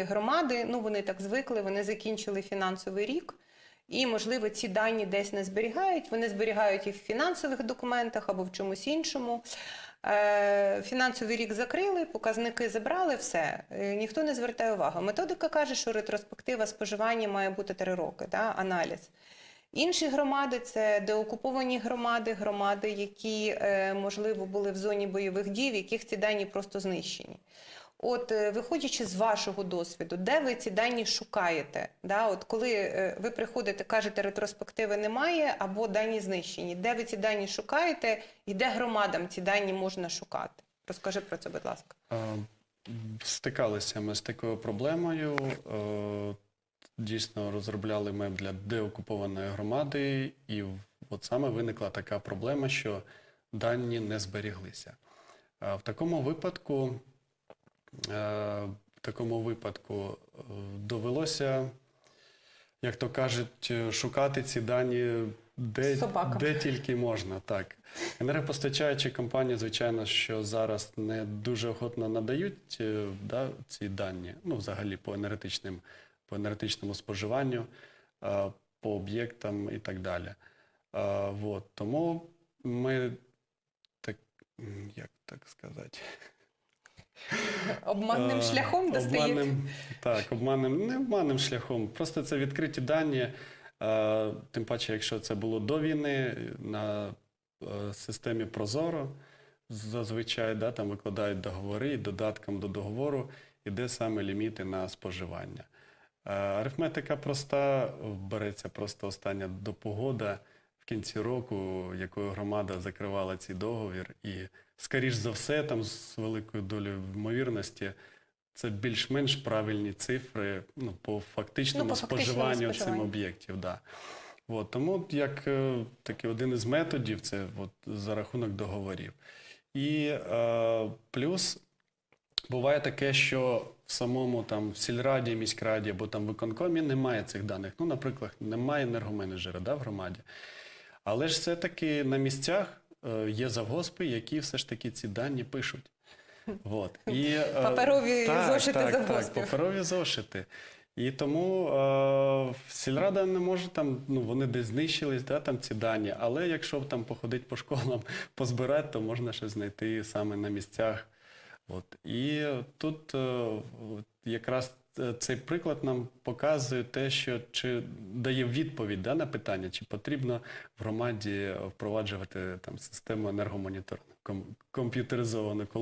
Громади, ну вони так звикли, вони закінчили фінансовий рік, і, можливо, ці дані десь не зберігають. Вони зберігають їх в фінансових документах або в чомусь іншому. Е, Фінансовий рік закрили, показники забрали, все. Е, Ніхто не звертає увагу. Методика каже, що ретроспектива споживання має бути три роки, да, аналіз. Інші громади це деокуповані громади, громади, які, е, можливо, були в зоні бойових дій, в яких ці дані просто знищені. От, е, виходячи з вашого досвіду, де ви ці дані шукаєте? Да? От коли е, ви приходите, кажете, ретроспективи немає або дані знищені, де ви ці дані шукаєте і де громадам ці дані можна шукати? Розкажи про це, будь ласка. Стикалися ми з такою проблемою. Дійсно розробляли ми для деокупованої громади, і от саме виникла така проблема, що дані не зберіглися. В такому випадку, е, в такому випадку е, довелося, як то кажуть, шукати ці дані де, де тільки можна. Так. Енергопостачаючі компанії, звичайно, що зараз не дуже охотно надають е, да, ці дані, ну, взагалі по енергетичним, по енергетичному споживанню, е, по об'єктам і так далі. Е, Вот. Тому ми так, як так сказати? Обманним Е, шляхом достають? Обманним, так, обманним, не обманним шляхом. Просто це відкриті дані. Тим паче, якщо це було до війни на системі Прозоро, зазвичай да, там викладають договори, і додатком до договору іде саме ліміти на споживання. Е, Арифметика проста, береться просто остання допогода в кінці року, якою громада закривала цей договір. І, скоріш за все, там з великою долею ймовірності, це більш-менш правильні цифри ну, по фактичному, Ну, по фактичному споживанню цим об'єктів. Да. От, тому як е, такий один із методів це от, за рахунок договорів. І е, плюс буває таке, що самому там в сільраді, міськраді або там виконкомі немає цих даних. Ну, наприклад, немає енергоменеджера да, в громаді. Але ж все-таки на місцях е, є завгоспи, які все ж таки ці дані пишуть. От. І, е, Паперові зошити так, завгоспів. Так, паперові зошити. І тому е, сільрада не може там, ну вони десь знищились, да, там ці дані. Але якщо там походити по школам, позбирати, то можна ще знайти саме на місцях. От. І тут е, якраз е, цей приклад нам показує те, що чи дає відповідь да, на питання, чи потрібно в громаді впроваджувати там систему енергомоніторингу комп'ютеризовану,